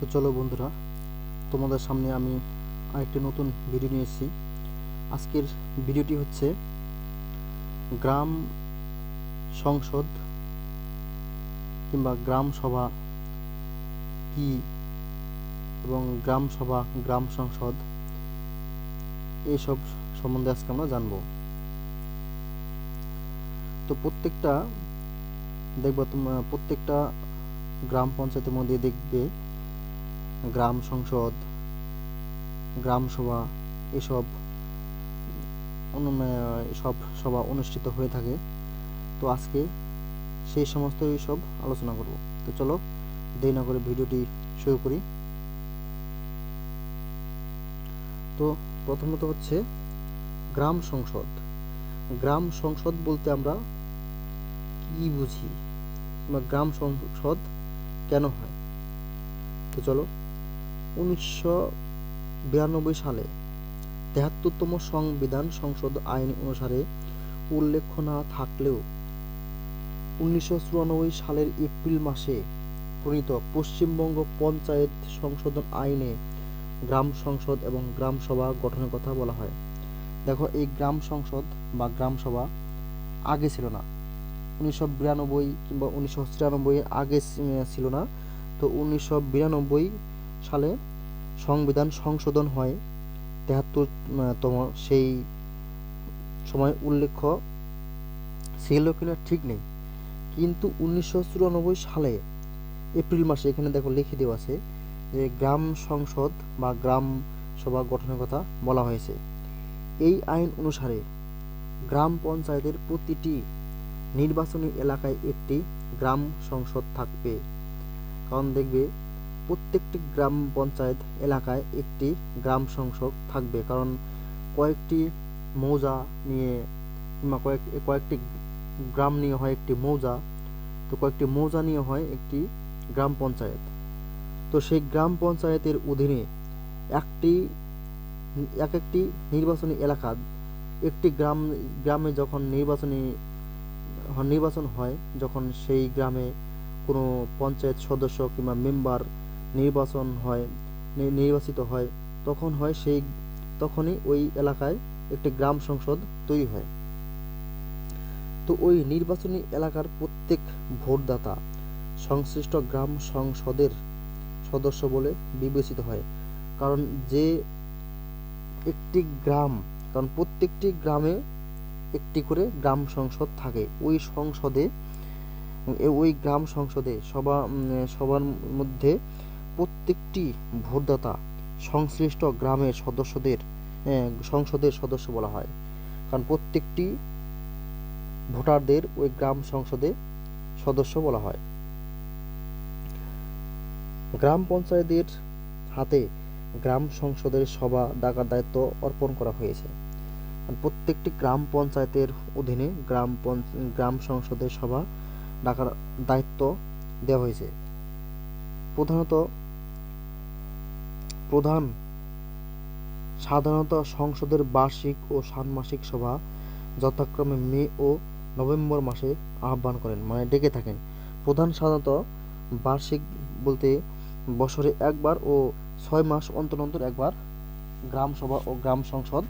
তো চলো বন্ধুরা, তোমাদের সামনে আমি আরেকটি নতুন ভিডিও নিয়ে এসেছি। আজকের ভিডিওটি হচ্ছে গ্রাম সংসদ কিংবা গ্রাম সভা কি এবং গ্রাম সভা, গ্রাম সংসদ এইসব সম্বন্ধে আজকে আমরা জানব। তো প্রত্যেকটা, দেখব তোমরা প্রত্যেকটা গ্রাম পঞ্চায়েতের মধ্যে দেখবে গ্রাম সংসদ, গ্রাম সভা, এসব সব সভা অনুষ্ঠিত হয়ে থাকে। তো আজকে সেই সমস্ত সব আলোচনা করব। তো চলো, দেরি না করে ভিডিওটি শুরু করি। তো প্রথমত হচ্ছে গ্রাম সংসদ। গ্রাম সংসদ বলতে আমরা কি বুঝি? বা গ্রাম সংসদ কেন হয়? তো চলো উনিশশো বিরানব্বই সালে তেহাত্তরতম সংবিধান সংসদ আইন অনুসারে উল্লেখ না থাকলেও উনিশশো চুরানব্বই সালের এপ্রিল মাসে প্রণীত পশ্চিমবঙ্গ পঞ্চায়েত সংশোধন আইনে গ্রাম সংসদ এবং গ্রাম সভা গঠনের কথা বলা হয়। দেখো, এই গ্রাম সংসদ বা গ্রাম সভা আগে ছিল না। উনিশশো বিরানব্বই কিংবা উনিশশো ছিয়ানব্বই আগে ছিল না। তো উনিশশো বিরানব্বই সালে সংবিধান সংশোধন হয়। তেহাত্তর তম, সেই সময় উল্লেখ্য ছিল কিনা ঠিক নেই। কিন্তু উনিশশো চুরানব্বই সালে এপ্রিল মাসে এখানে দেখো লিখে দেওয়া আছে যে গ্রাম সংসদ বা গ্রাম সভা গঠনের কথা বলা হয়েছে। এই আইন অনুসারে গ্রাম পঞ্চায়েতের প্রতিটি নির্বাচনী এলাকায় একটি গ্রাম সংসদ থাকবে। কারণ দেখবে প্রত্যেকটি গ্রাম পঞ্চায়েত এলাকায় একটি গ্রাম সংসদ থাকবে। কারণ কয়েকটি মৌজা নিয়ে কিংবা কয়েক, কয়েকটি গ্রাম নিয়ে হয় একটি মৌজা। তো কয়েকটি মৌজা নিয়ে হয় একটি গ্রাম পঞ্চায়েত। তো সেই গ্রাম পঞ্চায়েতের অধীনে একটি, এক একটি নির্বাচনী এলাকা, একটি গ্রাম, গ্রামে যখন নির্বাচনী নির্বাচন হয়, যখন সেই গ্রামে কোনো পঞ্চায়েত সদস্য কিংবা মেম্বার নির্বাচন হয় নির্বাচিত হয় তখন হয় সেই তখনই ওই এলাকায় একটি গ্রাম সংসদ তৈরি হয়। তো ওই নির্বাচনী এলাকার প্রত্যেক ভোটদাতা সংশ্লিষ্ট গ্রাম সংসদের সদস্য বলে বিবেচিত হয়। কারণ যে একটি গ্রাম কারণ প্রত্যেকটি গ্রামে একটি করে গ্রাম সংসদ থাকে। ওই সংসদে ওই গ্রাম সংসদে উম, সবার মধ্যে প্রত্যেকটি ভোটদাতা সংশ্লিষ্ট গ্রামের সদস্যদের সংসদের সদস্য বলা হয়। কারণ প্রত্যেকটি ভোটারদের ওই গ্রাম সংসদে সদস্য বলা হয়। গ্রাম পঞ্চায়েতের হাতে গ্রাম সংসদের সভা ডাকার দায়িত্ব অর্পণ করা হয়েছে। প্রত্যেকটি গ্রাম পঞ্চায়েতের অধীনে গ্রাম গ্রাম সংসদের সভা ডাকার দায়িত্ব দেওয়া হয়েছে। প্রধানত প্রধান সাধারণত সংসদের বার্ষিক ও ষান্মাসিক সভা যথাক্রমে মে ও নভেম্বর মাসে আহ্বান করেন মানে ডেকে থাকেন। প্রধান সাধারণত বার্ষিক বলতে বছরে একবার ও ছয় মাস অন্তর অন্তর একবার গ্রাম সভা ও গ্রাম সংসদ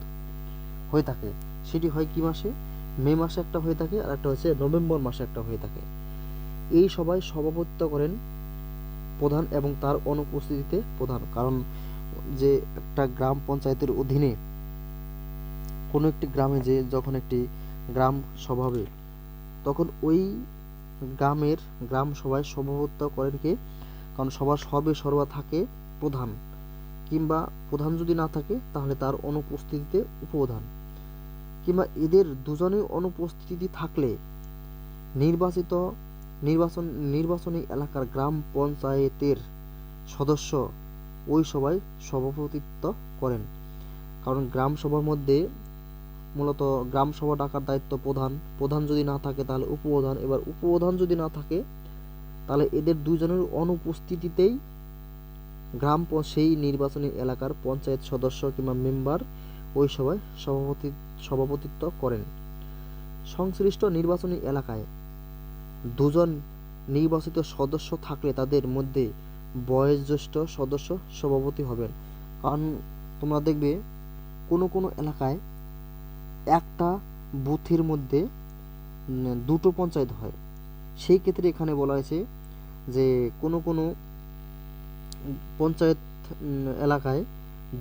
হয়ে থাকে। সেটি হয় কি মাসে? মে মাসে একটা হয়ে থাকে আর একটা হচ্ছে নভেম্বর মাসে একটা হয়ে থাকে। এই সভায় সভাপতিত্ব করেন প্রধান এবং তার অনুপস্থিতিতে প্রধান। কারণ যে একটা গ্রাম পঞ্চায়েতের অধীনে কোনো একটি গ্রামে যে যখন একটি গ্রাম সভা হবে, তখন ওই গ্রামের গ্রাম সভায় সভাপতিত্ব করেন কে? কারণ সবার সবে সর্বা থাকে প্রধান। কিংবা প্রধান যদি না থাকে, তাহলে তার অনুপস্থিতিতে উপপ্রধান। কিংবা এদের দুজনের অনুপস্থিতি থাকলে নির্বাচিত নির্বাচন, নির্বাচনী এলাকার গ্রাম পঞ্চায়েতের সদস্য ওই সভায় সভাপতিত্ব করেন। কারণ গ্রাম সভার মধ্যে মূলত গ্রাম সভা ডাকার দায়িত্ব প্রধান। প্রধান যদি না থাকে তাহলে উপপ্রধান। এবার উপপ্রধান যদি না থাকে, তাহলে এদের দুজনের অনুপস্থিতিতেই গ্রাম সেই নির্বাচনী এলাকার পঞ্চায়েত সদস্য কিংবা মেম্বার ওই সভায় সভাপতি, সভাপতিত্ব করেন। সংশ্লিষ্ট নির্বাচনী এলাকায় দুজন নির্বাচিত সদস্য থাকলে তাদের মধ্যে বয়োজ্যেষ্ঠ সদস্য সভাপতি হবেন। কারণ তোমরা দেখবে, কোনো কোনো এলাকায় একটা বুথের মধ্যে দুটো পঞ্চায়েত হয়। সেই ক্ষেত্রে এখানে বলা হয়েছে যে, কোনো কোনো পঞ্চায়েত এলাকায়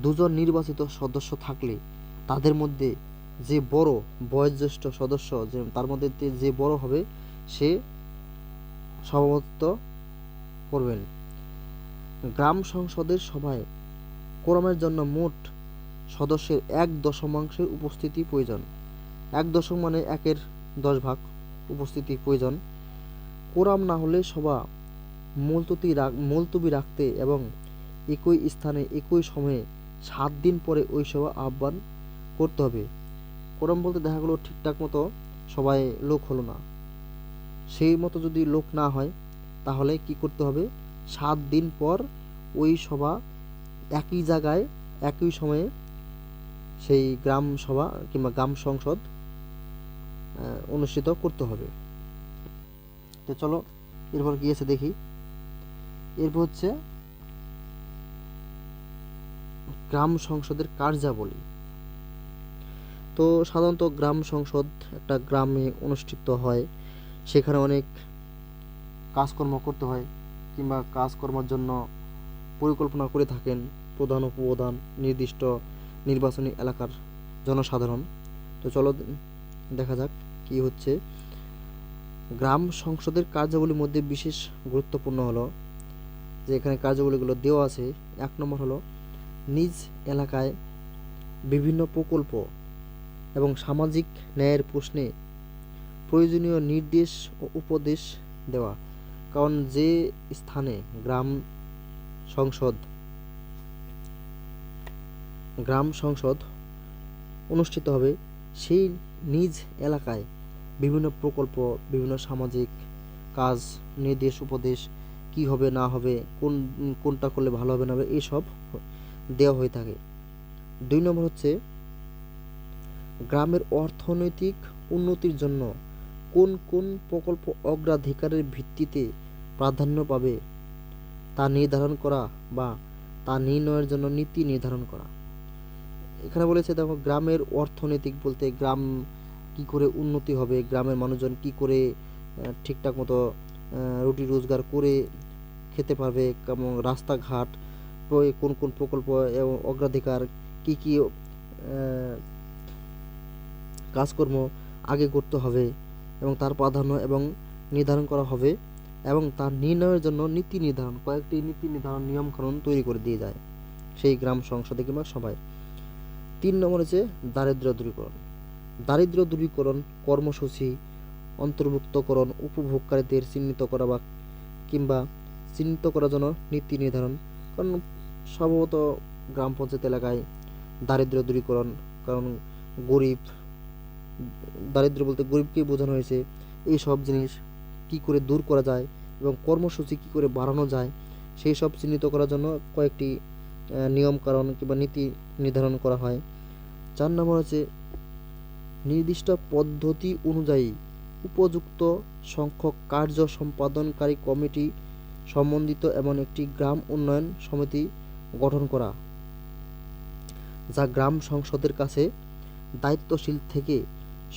দুজন নির্বাচিত সদস্য থাকলে তাদের মধ্যে যে বড় বয়োজ্যেষ্ঠ সদস্য, যে, তার মধ্যে যে বড় হবে, সে সভাপতিত্ব করবেন। গ্রাম সংসদের সভায় কোরমের জন্য মোট সদস্যের এক দশমাংশের উপস্থিতি প্রয়োজন। এক দশম মানে একের দশ ভাগ উপস্থিতি প্রয়োজন। কোরাম না হলে সভা মুলতবি রাখ মুলতবি রাখতে এবং একই স্থানে একই সময়ে সাত দিন পরে ওই সভা আহ্বান করতে হবে। কোরাম বলতে দেখা গেলো ঠিকঠাক মতো সবাই লোক হলো না। সেই মতো যদি লোক না হয়, তাহলে কি করতে হবে? সাত দিন পর ওই সভা একই জায়গায়, একই সময়ে সেই গ্রাম সভা কিংবা গ্রাম সংসদ অনুষ্ঠিত করতে হবে। তো চলো, এরপর কি আছে দেখি। এরপর হচ্ছে গ্রাম সংসদের কার্যাবলী। তো সাধারণত গ্রাম সংসদ একটা গ্রামে অনুষ্ঠিত হয়, সেখানে অনেক কাজকর্ম করতে হয়। কিংবা কাজকর্মের জন্য পরিকল্পনা করে থাকেন প্রধান উপপ্রধান নির্দিষ্ট নির্বাচনী এলাকার জনসাধারণ। তো চলো দেখা যাক কি হচ্ছে। গ্রাম সংসদের কার্যাবলীর মধ্যে বিশেষ গুরুত্বপূর্ণ হলো যে এখানে কার্যাবলীগুলো দেওয়া আছে। এক নম্বর হলো নিজ এলাকায় বিভিন্ন প্রকল্প এবং সামাজিক ন্যায়ের প্রশ্নে প্রয়োজনীয় নির্দেশ ও উপদেশ দেওয়া। কারণ যে স্থানে গ্রাম সংসদ গ্রাম সংসদ অনুষ্ঠিত হবে, সেই নিজ এলাকায় বিভিন্ন প্রকল্প, বিভিন্ন সামাজিক কাজ, নির্দেশ, উপদেশ কি হবে, না হবে, কোন, কোনটা করলে ভালো হবে, না হবে এইসব দেওয়া হয়ে থাকে। দুই নম্বর হচ্ছে, গ্রামের অর্থনৈতিক উন্নতির জন্য কোন কোন প্রকল্প অগ্রাধিকারের ভিত্তিতে প্রাধান্য পাবে তা নির্ধারণ করা বা তা নির্ণয়ের জন্য নীতি নির্ধারণ করা। এখানে বলেছে, দেখো, গ্রামের অর্থনৈতিক বলতে গ্রাম কি করে উন্নতি হবে, গ্রামের মানুষজন কি করে ঠিকঠাক মতো রুটি রোজগার করে খেতে পারবে এবং রাস্তাঘাট কোন কোন প্রকল্প এবং অগ্রাধিকার, কি কি কাজকর্ম আগে করতে হবে এবং তার প্রাধান্য এবং নির্ধারণ করা হবে এবং তার নির্ণয়ের জন্য নীতি নির্ধারণ, কয়েকটি নীতি নির্ধারণ নিয়মকানুন তৈরি করে দিয়ে যায় সেই গ্রাম সংসদে কিংবা সবাই তিন নম্বর হচ্ছে দারিদ্র দূরীকরণ। দারিদ্র দূরীকরণ, কর্মসূচি অন্তর্ভুক্তকরণ, উপভোগকারীদের চিহ্নিত করা বা কিংবা চিহ্নিত করার জন্য নীতি নির্ধারণ। কারণ সম্ভবত গ্রাম পঞ্চায়েত এলাকায় দারিদ্র দূরীকরণ, কারণ গরিব দারিদ্র বলতে গরিবকেই বোঝানো হয়েছে এই সব জিনিস কি করে দূর করা যায় এবং কর্মসূচি কি করে বাড়ানো যায় সেই সব চিহ্নিত করার জন্য কয়েকটি নিয়ম কারণ কিংবা নীতি নির্ধারণ করা হয়। চার নম্বর হচ্ছে নির্দিষ্ট পদ্ধতি অনুযায়ী উপযুক্ত সংখ্যক কার্য সম্পাদনকারী কমিটি সম্বন্ধিত এমন একটি গ্রাম উন্নয়ন সমিতি গঠন করা, যা গ্রাম সংসদের কাছে দায়িত্বশীল থেকে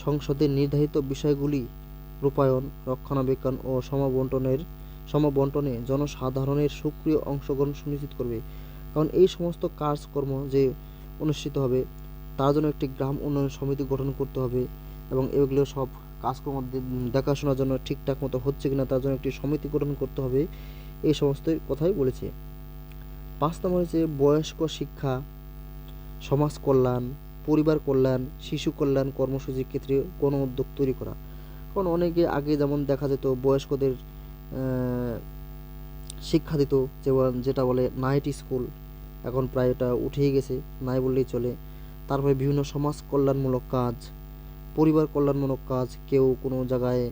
সংসদের নির্ধারিত বিষয়গুলি রূপায়ণ, রক্ষণাবেক্ষণ ও সমবন্টনের, সমবন্টনে জনসাধারণের সক্রিয় অংশগ্রহণ সুনিশ্চিত করবে। কারণ এই সমস্ত কাজকর্ম যে অনুষ্ঠিত হবে তার জন্য একটি গ্রাম উন্নয়ন সমিতি গঠন করতে হবে এবং এগুলো সব কাজকর্ম দেখাশোনার জন্য ঠিকঠাক মতো হচ্ছে কিনা তার জন্য একটি সমিতি গঠন করতে হবে, এই সমস্ত কথাই বলেছে। পাঁচ নম্বর হচ্ছে বয়স্ক শিক্ষা, সমাজ কল্যাণ পরিবার কল্যাণ, শিশু কল্যাণ কর্মসূচির ক্ষেত্রে কোনো উদ্যোগ তৈরি করা। কারণ অনেকে আগে যেমন দেখা যেত বয়স্কদের শিক্ষা দিত, যেমন যেটা বলে নাইট স্কুল এখন প্রায় এটা উঠেই গেছে, নাই বললেই চলে। তারপরে বিভিন্ন সমাজ কল্যাণমূলক কাজ, পরিবার কল্যাণমূলক কাজ, কেউ কোনো জায়গায়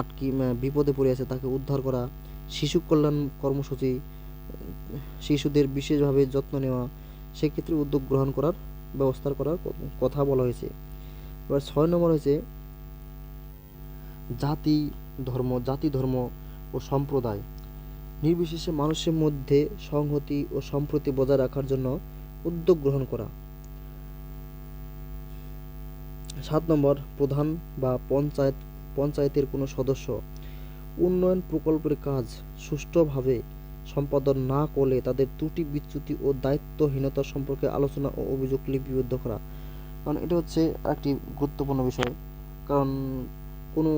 আটকি বিপদে পড়ে আছে তাকে উদ্ধার করা, শিশু কল্যাণ কর্মসূচি, শিশুদের বিশেষভাবে যত্ন নেওয়া, সেক্ষেত্রে উদ্যোগ গ্রহণ করার ব্যবস্থা করার কথা বলা হয়েছে। এবার ছয় নম্বর হয়েছে, জাতি, ধর্ম জাতি, ধর্ম ও সম্প্রদায়। নির্বিশেষে মানুষের মধ্যে সংহতি ও সম্প্রতি বজায় রাখার জন্য উদ্যোগ গ্রহণ করা। সাত নম্বর, প্রধান বা পঞ্চায়েত, পঞ্চায়েতের কোনো সদস্য। উন্নয়ন প্রকল্পের কাজ সুষ্ঠুভাবে সম্পাদন না করলে তাদের ত্রুটি, বিচ্যুতি ও দায়িত্বহীনতা সম্পর্কে আলোচনা ও অভিযোগ লিপিবদ্ধ করা। কারণ এটা হচ্ছে একটি গুরুত্বপূর্ণ বিষয়। কারণ কোনো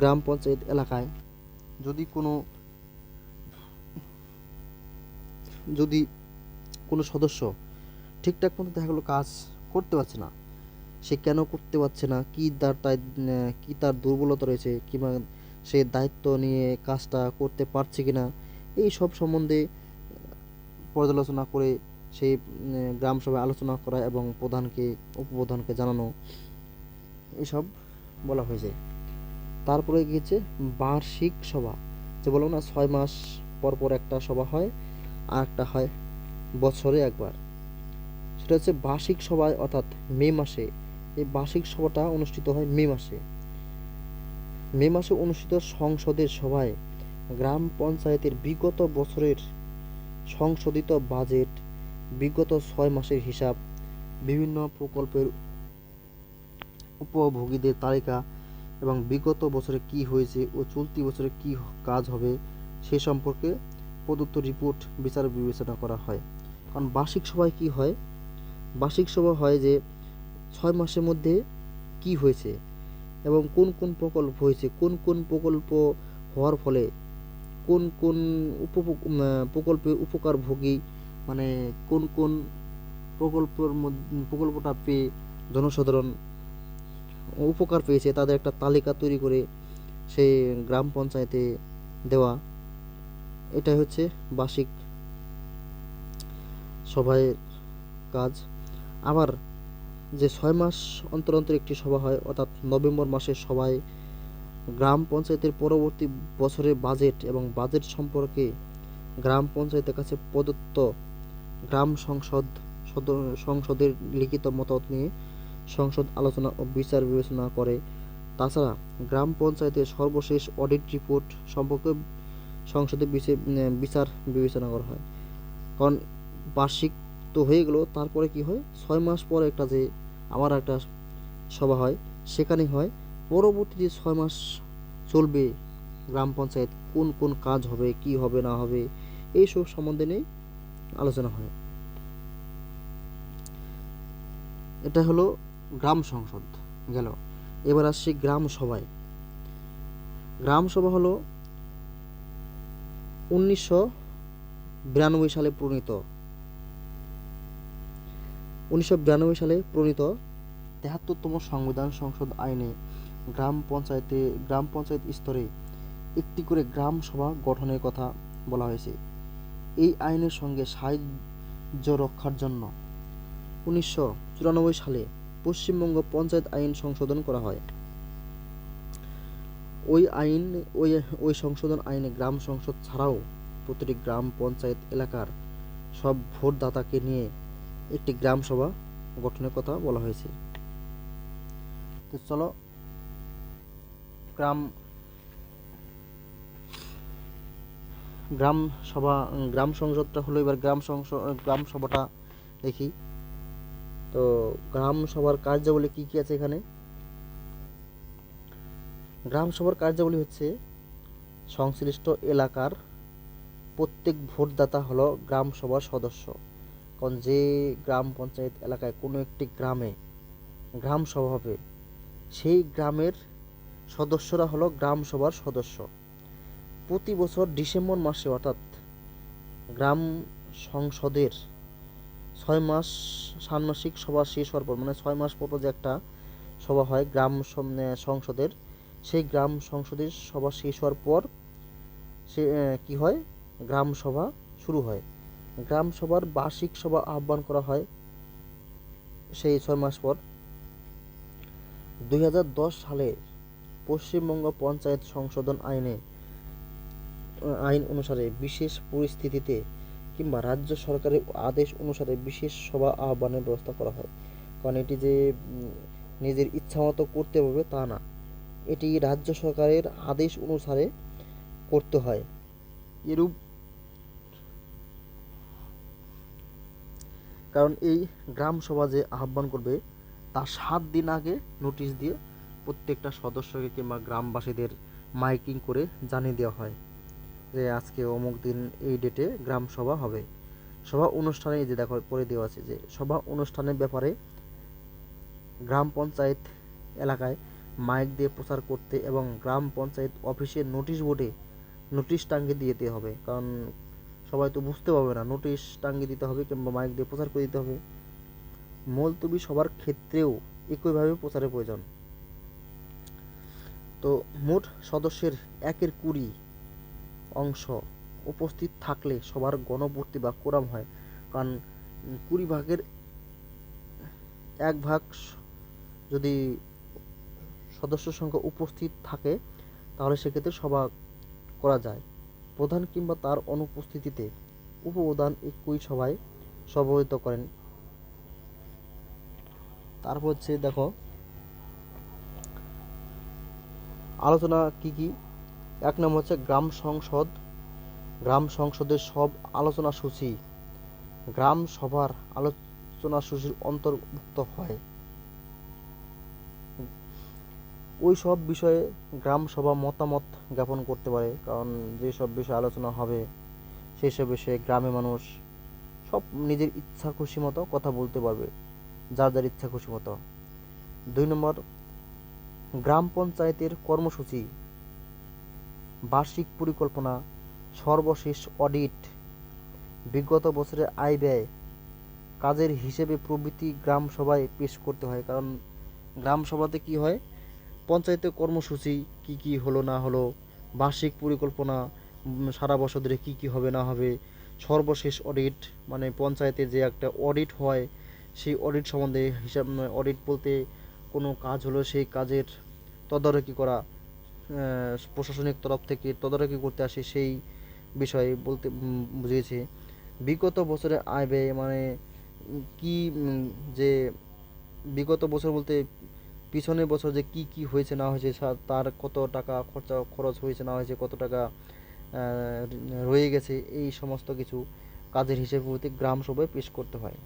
গ্রাম পঞ্চায়েত এলাকায় যদি কোনো যদি কোনো সদস্য ঠিকঠাক মতো দেখা গেলো কাজ করতে পারছে না, সে কেন করতে পারছে না? কি তার কী তার দুর্বলতা রয়েছে? কিংবা সে দায়িত্ব নিয়ে কাজটা করতে পারছে কি না এই সব সম্বন্ধে পর্যালোচনা করে সেই গ্রাম সভায় আলোচনা করা এবং প্রধানকে, উপপ্রধানকে জানানো, এসব বলা হয়েছে। তারপরে গিয়েছে বার্ষিক সভা। যে বলব না, ছয় মাস পর পর একটা সভা হয়, আর একটা হয় বছরে একবার। সেটা হচ্ছে বার্ষিক সভায়, অর্থাৎ মে মাসে। এই বার্ষিক সভাটা অনুষ্ঠিত হয় মে মাসে। মে মাসে অনুষ্ঠিত সংসদের সভায় গ্রাম পঞ্চায়েতের বিগত বছরের সংশোধিত বাজেট, বিগত ছয় মাসের হিসাব, বিভিন্ন প্রকল্পের উপভোগীদের তালিকা এবং বিগত বছরে কি হয়েছে ও চলতি বছরে কি কাজ হবে সে সম্পর্কে প্রদত্ত রিপোর্ট বিচার বিবেচনা করা হয়। কারণ বার্ষিক সভায় কি হয়? বার্ষিক সভা হয় যে ছয় মাসের মধ্যে কি হয়েছে এবং কোন কোন প্রকল্প হয়েছে, কোন কোন প্রকল্প হওয়ার ফলে কোন কোন উপ প্রকল্পে উপকারভোগী? মানে কোন কোন প্রকল্পের মধ্যে, প্রকল্পটা পেয়ে জনসাধারণ উপকার পেয়েছে, তাদের একটা তালিকা তৈরি করে সেই গ্রাম পঞ্চায়েতে দেওয়া। এটাই হচ্ছে বার্ষিক সভায় কাজ। আবার যে ছয় মাস অন্তর অন্তর একটি সভা হয়, অর্থাৎ নভেম্বর মাসের সভায় গ্রাম পঞ্চায়েতের পরবর্তী বছরের বাজেট এবং বাজেট সম্পর্কে গ্রাম পঞ্চায়েতের কাছে প্রদত্ত গ্রাম সংসদ সংসদের লিখিত মতামত নিয়ে সংসদ আলোচনা ও বিচার বিবেচনা করে। তাছাড়া গ্রাম পঞ্চায়েতের সর্বশেষ অডিট রিপোর্ট সম্পর্কে সংসদে বিচার বিবেচনা করা হয়। কারণ বার্ষিক তো হয়ে গেলো, তারপরে কি হয়? ছয় মাস পর একটা যে, আমার একটা সভা হয় সেখানে হয়। পরবর্তী যে ছয় মাস চলবে গ্রাম পঞ্চায়েত, কোন কোন কাজ হবে, কি হবে, না হবে, এইসব সম্বন্ধে নিয়ে আলোচনা হয়। এটা হলো গ্রাম সংসদ, গেল। এবার আসছি গ্রাম সভায়। গ্রাম সভা হলো উনিশশো বিরানব্বই সালে প্রণীত। উনিশশো বিরানব্বই সালে প্রণীত তেহাত্তরতম সংবিধান সংসদ আইনে গ্রাম পঞ্চায়েতে, গ্রাম পঞ্চায়েত স্তরে একটি করে গ্রাম সভা গঠনের কথা বলা হয়েছে। এই আইনের সঙ্গে সাহায্য রক্ষার জন্য উনিশশো চুরানব্বই সালে পশ্চিমবঙ্গ পঞ্চায়েত আইন সংশোধন করা হয়। ওই আইন, ওই ওই সংশোধন আইনে গ্রাম সংসদ ছাড়াও প্রতিটি গ্রাম পঞ্চায়েত এলাকার সব ভোটদাতাকে নিয়ে একটি গ্রাম সভা গঠনের কথা বলা হয়েছে। তো চলো গ্রাম গ্রাম সভা, গ্রাম সংসদটা হলো এবার গ্রাম সংসদ গ্রাম সভাটা দেখি। তো গ্রাম সভার কার্যাবলী কি কি আছে এখানে? গ্রাম সভার কার্যাবলী হচ্ছে সংশ্লিষ্ট এলাকার প্রত্যেক ভোটদাতা হলো গ্রাম সভার সদস্য। কারণ যে গ্রাম পঞ্চায়েত এলাকায় কোনো একটি গ্রামে গ্রাম সভা হবে, সেই গ্রামের সদস্যরা হলো গ্রাম সভার সদস্য। প্রতি বছর ডিসেম্বর মাসে, অর্থাৎ গ্রাম সংসদের ছয় মাস ষান্মাসিক সভা শেষ হওয়ার পর মানে ছয় মাস পর যে একটা সভা হয় গ্রাম সংসদের, সেই গ্রাম সংসদের সভা শেষ হওয়ার পর সে কি হয়? গ্রাম সভা শুরু হয়। গ্রাম সভার বার্ষিক সভা আহ্বান করা হয় সেই ছয় মাস পর। দু হাজার দশ সালে পশ্চিমবঙ্গ পঞ্চায়েত সংশোধন আইনে, আইন অনুসারে বিশেষ পরিস্থিতিতে কিংবা রাজ্য সরকারের আদেশ অনুসারে বিশেষ সভা আহ্বানের ব্যবস্থা করা হয়। কারণ এটি যে নিজের ইচ্ছামতো করতে হবে তা না। এটি রাজ্য সরকারের আদেশ অনুসারে করতে হয়। এরূপ কারণ এই গ্রাম সভা যে আহ্বান করবে, তার সাত দিন আগে নোটিশ দিয়ে প্রত্যেকটা সদস্যকে কিংবা গ্রামবাসীদের মাইকিং করে জানিয়ে দেওয়া হয় যে আজকে অমুক দিন এই ডেটে গ্রাম সভা হবে। সভা অনুষ্ঠানে যে দেখো পরে দেওয়া আছে যে সভা অনুষ্ঠানের ব্যাপারে গ্রাম পঞ্চায়েত এলাকায় মাইক দিয়ে প্রচার করতে এবং গ্রাম পঞ্চায়েত অফিসের নোটিশ বোর্ডে নোটিশ টাঙ্গিয়ে দিয়ে দিতে হবে। কারণ সবাই তো বুঝতে পারবে না, নোটিশ টাঙ্গিয়ে দিতে হবে কিংবা মাইক দিয়ে প্রচার করে দিতে হবে। মুলতবি সবার ক্ষেত্রেও একইভাবে প্রচারের প্রয়োজন। তো মোট সদস্যের একের কুড়ি অংশ উপস্থিত থাকলে সবার গণপূর্তি বা কোরাম হয়। কারণ কুড়ি ভাগের এক ভাগ যদি সদস্য সংখ্যা উপস্থিত থাকে, তাহলে সেক্ষেত্রে সভা করা যায়। প্রধান কিংবা তার অনুপস্থিতিতে উপপ্রধান একই সভায় সভাপতিত্ব করেন। তারপর হচ্ছে দেখো আলোচনা কি কি? এক নম্বর হচ্ছে গ্রাম সংসদ। গ্রাম সংসদের সব আলোচনা সূচি। গ্রাম সভার আলোচনা সূচির অন্তর্ভুক্ত হয়। ওই সব বিষয়ে গ্রাম সভা মতামত জ্ঞাপন করতে পারে, কারণ যেসব বিষয়ে আলোচনা হবে সেই সব বিষয়ে গ্রামে মানুষ সব নিজের ইচ্ছা খুশি মতো কথা বলতে পারবে, যার যার ইচ্ছা খুশি মতো। দুই নম্বর গ্রাম পঞ্চায়েতের কর্মসূচি। বার্ষিক পরিকল্পনা, সর্বশেষ অডিট। বিগত বছরের আয় ব্যয় কাজের হিসেবে প্রভৃতি গ্রাম সভায় পেশ করতে হয়। কারণ গ্রাম সভাতে কি হয়? পঞ্চায়েতের কর্মসূচি কি কি হলো না হলো, বার্ষিক পরিকল্পনা সারা বছর ধরে কী কী হবে না হবে, সর্বশেষ অডিট মানে পঞ্চায়েতে যে একটা অডিট হয়, সেই অডিট সম্বন্ধে হিসাব অডিট বলতে কোনো কাজ হলো, সেই কাজের তদারকি করা প্রশাসনিক তরফ থেকে তদারকি করতে আসে সেই বিষয়ে বলতে বুঝিয়েছে। বিগত বছরে আয় ব্যয় মানে কি যে বিগত বছর বলতে পিছনের বছর যে কি কি হয়েছে, না হয়েছে তার কত টাকা খরচা, খরচ হয়েছে, না হয়েছে, কত টাকা রয়ে গেছে, এই সমস্ত কিছু কাজের হিসেবে গ্রাম সভায় পেশ করতে হয়।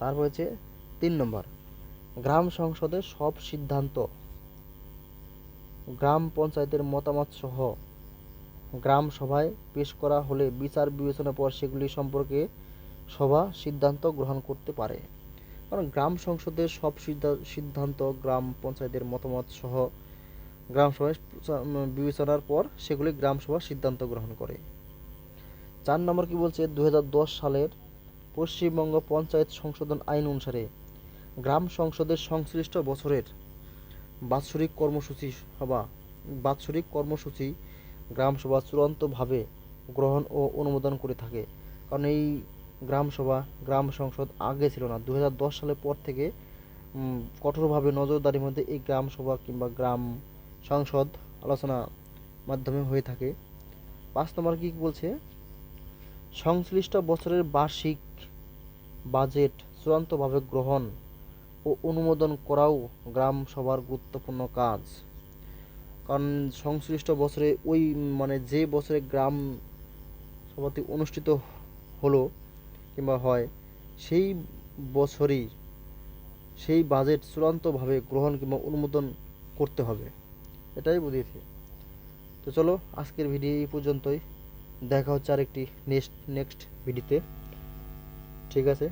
তারপর হচ্ছে তিন নম্বর। গ্রাম সংসদের সব সিদ্ধান্ত, গ্রাম পঞ্চায়েতের মতামত সহ গ্রাম সভায় পেশ করা হলে বিচার বিবেচনার পর সেগুলি সম্পর্কে সভা সিদ্ধান্ত গ্রহণ করতে পারে। কারণ গ্রাম সংসদের সব সিদ্ধা- সিদ্ধান্ত, গ্রাম পঞ্চায়েতের মতামত সহ গ্রাম সভায় বিবেচনার পর সেগুলি গ্রাম সভা সিদ্ধান্ত গ্রহণ করে। চার নম্বর কি বলছে? দু হাজার দশ সালের পশ্চিমবঙ্গ পঞ্চায়েত সংশোধন আইন অনুসারে গ্রাম সংসদের সংশ্লিষ্ট বছরের বাৎসরিক কর্মসূচি সভা, বাৎসরিক কর্মসূচি গ্রাম সভা চূড়ান্তভাবে গ্রহণ ও অনুমোদন করে থাকে। কারণ এই গ্রাম সভা, গ্রাম সংসদ আগে ছিল না। দু হাজার দশ সালের পর থেকে কঠোরভাবে নজরদারির মধ্যে এই গ্রাম সভা কিংবা গ্রাম সংসদ আলোচনা মাধ্যমে হয়ে থাকে। পাঁচ নম্বর কী বলছে? সংশ্লিষ্ট বছরের বার্ষিক বাজেট চূড়ান্তভাবে গ্রহণ ও অনুমোদন করাও গ্রাম সভার গুরুত্বপূর্ণ কাজ। কারণ সংশ্লিষ্ট বছরে ওই মানে যে বছরে গ্রাম সভাটি অনুষ্ঠিত হলো কিংবা হয়, সেই বছরই সেই বাজেট চূড়ান্তভাবে গ্রহণ কিংবা অনুমোদন করতে হবে। এটাই বুঝিয়েছে। তো চলো, আজকের ভিডিও এই পর্যন্তই। দেখা হচ্ছে আরেকটি নেক্সট নেক্সট ভিডিওতে ঠিক আছে?